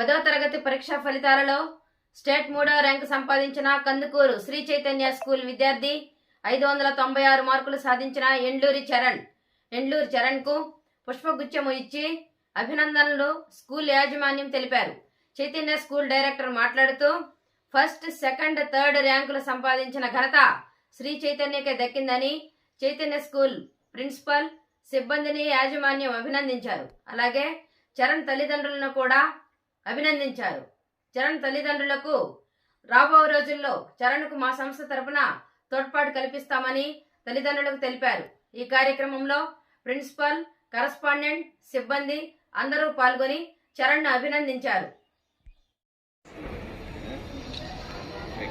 పదో తరగతి పరీక్షా ఫలితాలలో స్టేట్ మూడవ ర్యాంకు సంపాదించిన కందుకూరు శ్రీ చైతన్య స్కూల్ విద్యార్థి ఐదు వందల తొంభై ఆరు మార్కులు సాధించిన ఎండ్లూరి చరణ్. ఎండ్లూరి చరణ్కు పుష్పగుచ్చము ఇచ్చి అభినందనలు స్కూల్ యాజమాన్యం తెలిపారు. చైతన్య స్కూల్ డైరెక్టర్ మాట్లాడుతూ ఫస్ట్ సెకండ్ థర్డ్ ర్యాంకులు సంపాదించిన ఘనత శ్రీ చైతన్యకే దక్కిందని చైతన్య స్కూల్ ప్రిన్సిపల్ సిబ్బందిని యాజమాన్యం అభినందించారు. అలాగే చరణ్ తల్లిదండ్రులను కూడా అభినందించారు. చరణ్ తల్లిదండ్రులకు రాబో రోజుల్లో చరణ్కు మా సంస్థ తరపున తోడ్పాటు కల్పిస్తామని తల్లిదండ్రులకు తెలిపారు. ఈ కార్యక్రమంలో ప్రిన్సిపల్ కరస్పాండెంట్ సిబ్బంది అందరూ పాల్గొని చరణ్ను అభినందించారు. Okay,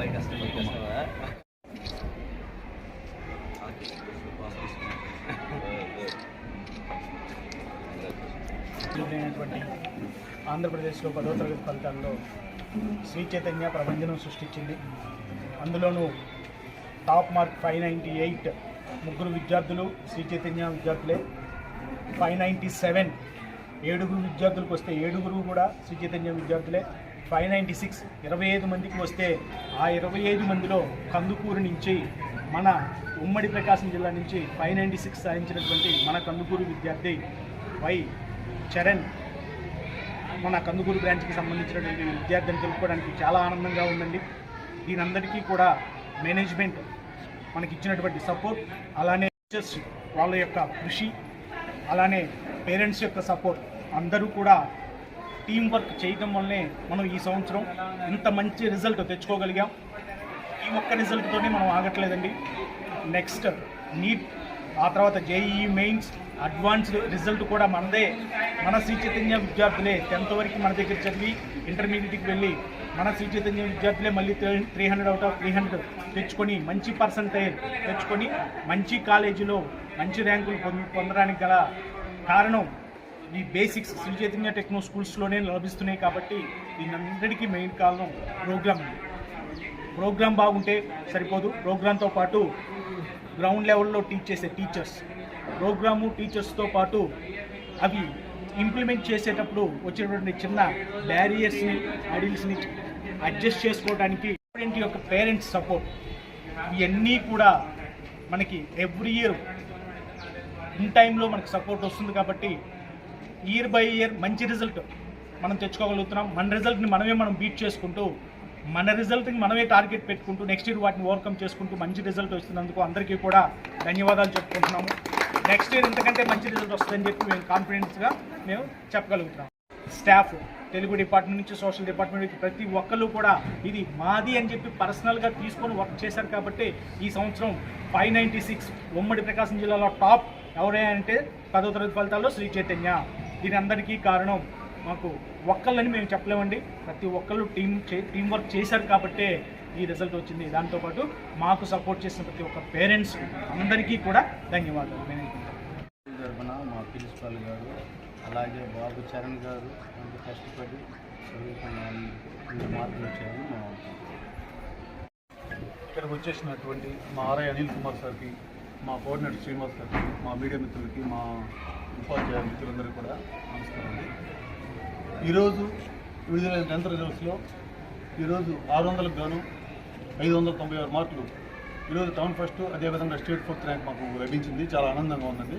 అబ్బాయి కస్టమర్ ఈ ఆంధ్రప్రదేశ్లో పదో తరగతి ఫలితాల్లో శ్రీ చైతన్య ప్రపంచం సృష్టించింది. అందులోనూ top mark five ninety eight ముగ్గురు విద్యార్థులు శ్రీ చైతన్య విద్యార్థులే. ఫైవ్ నైంటీ సెవెన్ ఏడుగురు విద్యార్థులకు వస్తే ఏడుగురు కూడా శ్రీ చైతన్య విద్యార్థులే. ఫైవ్ నైంటీ సిక్స్ ఇరవై ఐదు మందికి వస్తే ఆ ఇరవై ఐదు మందిలో కందుకూరు నుంచి మన ఉమ్మడి ప్రకాశం జిల్లా నుంచి ఫైవ్ నైంటీ సిక్స్ సాధించినటువంటి మన కందుకూరు విద్యార్థి వై చరణ్ మన కందుకూరు బ్రాంచ్కి సంబంధించినటువంటి విద్యార్థిని తెలుపుకోవడానికి చాలా ఆనందంగా ఉందండి. దీనందరికీ కూడా మేనేజ్మెంట్ మనకి ఇచ్చినటువంటి సపోర్ట్ అలానే టీచర్స్ వాళ్ళ యొక్క కృషి అలానే పేరెంట్స్ యొక్క సపోర్ట్ అందరూ కూడా టీం వర్క్ చేయడం వల్లనే మనం ఈ సంవత్సరం ఇంత మంచి రిజల్ట్ తెచ్చుకోగలిగాం. ఈ ఒక్క రిజల్ట్తోనే మనం ఆగట్లేదండి. నెక్స్ట్ నీట్ ఆ తర్వాత జేఈఈ మెయిన్స్ అడ్వాన్స్డ్ రిజల్ట్ కూడా మనదే. మన శ్రీ చైతన్య విద్యార్థులే టెన్త్ వరకు మన దగ్గర చదివి ఇంటర్మీడియట్కి వెళ్ళి మన శ్రీ చైతన్య విద్యార్థులే మళ్ళీ three hundred out of three hundred తెచ్చుకొని మంచి పర్సంటేజ్ తెచ్చుకొని మంచి కాలేజీలో మంచి ర్యాంకులు పొంద పొందడానికి గల కారణం ఈ బేసిక్స్ శ్రీ చైతన్య టెక్నో స్కూల్స్లోనే లభిస్తున్నాయి కాబట్టి దీనందరికీ మెయిన్ కారణం ప్రోగ్రామ్. అండి ప్రోగ్రామ్ బాగుంటే సరిపోదు. ప్రోగ్రామ్తో పాటు గ్రౌండ్ లెవెల్లో టీచ్ చేసే టీచర్స్. ప్రోగ్రాము టీచర్స్తో పాటు అవి ఇంప్లిమెంట్ చేసేటప్పుడు వచ్చేటువంటి చిన్న బ్యారియర్స్ని ఐడిల్స్ని అడ్జస్ట్ చేసుకోవడానికి స్టూడెంట్ యొక్క పేరెంట్స్ సపోర్ట్ ఇవన్నీ కూడా మనకి ఎవ్రీ ఇయర్ ఇన్ టైంలో మనకు సపోర్ట్ వస్తుంది కాబట్టి ఇయర్ బై ఇయర్ మంచి రిజల్ట్ మనం తెచ్చుకోగలుగుతున్నాం. మన రిజల్ట్ని మనమే మనం బీట్ చేసుకుంటూ మన రిజల్ట్ని మనమే టార్గెట్ పెట్టుకుంటూ నెక్స్ట్ ఇయర్ వాటిని ఓవర్కమ్ చేసుకుంటూ మంచి రిజల్ట్ వస్తున్నందుకు అందరికీ కూడా ధన్యవాదాలు చెప్పుకుంటున్నాము. నెక్స్ట్ ఇయర్ ఇంతకంటే మంచి రిజల్ట్ వస్తుందని చెప్పి మేము కాన్ఫిడెన్స్గా మేము చెప్పగలుగుతున్నాం. స్టాఫ్ తెలుగు డిపార్ట్మెంట్ నుంచి సోషల్ డిపార్ట్మెంట్ నుంచి ప్రతి ఒక్కరు కూడా ఇది మాది అని చెప్పి పర్సనల్గా తీసుకొని వర్క్ చేశారు కాబట్టి ఈ సంవత్సరం ఫైవ్ నైంటీ సిక్స్ ఉమ్మడి ప్రకాశం జిల్లాలో టాప్ ఎవరైనా అంటే పదో తరగతి ఫలితాల్లో శ్రీ చైతన్య. దీని అందరికీ కారణం మాకు ఒక్కళ్ళని మేము చెప్పలేమండి. ప్రతి ఒక్కళ్ళు టీం చే టీం వర్క్ చేశారు కాబట్టే ఈ రిజల్ట్ వచ్చింది. దాంతోపాటు మాకు సపోర్ట్ చేసిన ప్రతి ఒక్క పేరెంట్స్ అందరికీ కూడా ధన్యవాదాలు. తరఫున మా ప్రిన్సిపాల్ గారు అలాగే బాబు చరణ్ గారు అంత కష్టపడి చదువుకున్న వాళ్ళు మార్కులు వచ్చాయని మా ఇక్కడికి వచ్చేసినటువంటి మా ఆర్ఐ అనిల్ కుమార్ సార్కి మా కోఆర్డినేటర్ శ్రీనివాస్ గారికి మా మీడియా మిత్రులకి మా ఉపాధ్యాయ మిత్రులందరికీ కూడా నమస్కారం ఈరోజు విడుదలైన టెన్త్ రిజల్ట్స్లో ఈరోజు ఆరు వందలకు గాను ఐదు వందల తొంభై ఆరు మార్కులు. ఈరోజు టౌన్ ఫస్ట్ అదేవిధంగా స్టేట్ ఫోర్త్ ర్యాంక్ మాకు లభించింది. చాలా ఆనందంగా ఉందండి.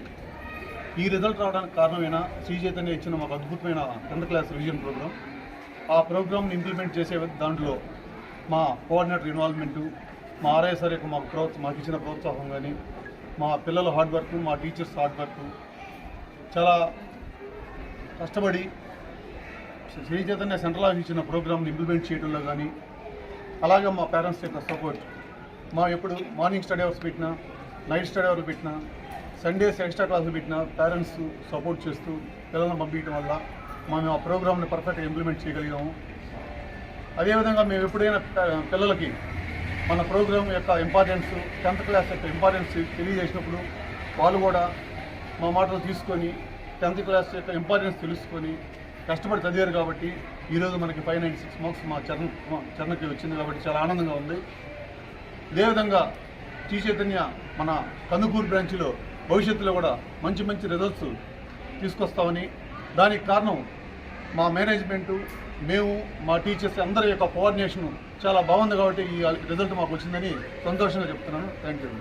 ఈ రిజల్ట్ రావడానికి కారణమైన శ్రీ చైతన్య ఇచ్చిన మాకు అద్భుతమైన టెన్త్ క్లాస్ రివిజన్ ప్రోగ్రామ్ ఆ ప్రోగ్రామ్ని ఇంప్లిమెంట్ చేసే దాంట్లో మా కోఆర్డినేటర్ ఇన్వాల్వ్మెంటు మా ఆర్ఐ సార్ యొక్క మాకు ప్రోత్స మాకు ఇచ్చిన ప్రోత్సాహం కానీ మా పిల్లల హార్డ్ వర్క్ మా టీచర్స్ హార్డ్ వర్క్ చాలా కష్టపడి శ్రీ చైతన్య సెంట్రల్ ఆఫీస్ ఇచ్చిన ప్రోగ్రామ్ని ఇంప్లిమెంట్ చేయడంలో కానీ అలాగే మా పేరెంట్స్ యొక్క సపోర్ట్ మా ఎప్పుడు మార్నింగ్ స్టడీ అవర్స్ పెట్టినా నైట్ స్టడీ అవర్స్ పెట్టినా సండేస్ ఎక్స్ట్రా క్లాసులు పెట్టినా పేరెంట్స్ సపోర్ట్ చేస్తూ పిల్లలను పంపించడం వల్ల మేము ఆ ప్రోగ్రామ్ని పర్ఫెక్ట్గా ఇంప్లిమెంట్ చేయగలిగాము. అదేవిధంగా మేము ఎప్పుడైనా పిల్లలకి మన ప్రోగ్రామ్ యొక్క ఇంపార్టెన్స్ టెన్త్ క్లాస్ యొక్క ఇంపార్టెన్స్ తెలియజేసినప్పుడు వాళ్ళు కూడా మా మాటలు తీసుకొని టెన్త్ క్లాస్ యొక్క ఇంపార్టెన్స్ తెలుసుకొని కష్టపడి చదివారు కాబట్టి ఈరోజు మనకి ఫైవ్ నైంటీ సిక్స్ మార్క్స్ మా చరణ్ చరణకి వచ్చింది కాబట్టి చాలా ఆనందంగా ఉంది. అదేవిధంగా శ్రీ చైతన్య మన కందుకూరు బ్రాంచ్లో భవిష్యత్తులో కూడా మంచి మంచి రిజల్ట్స్ తీసుకొస్తామని దానికి కారణం మా మేనేజ్మెంటు మేము మా టీచర్స్ అందరి యొక్క కోఆర్డినేషన్ చాలా బాగుంది కాబట్టి ఈ రిజల్ట్ మాకు వచ్చిందని సంతోషంగా చెప్తున్నాను. Thank you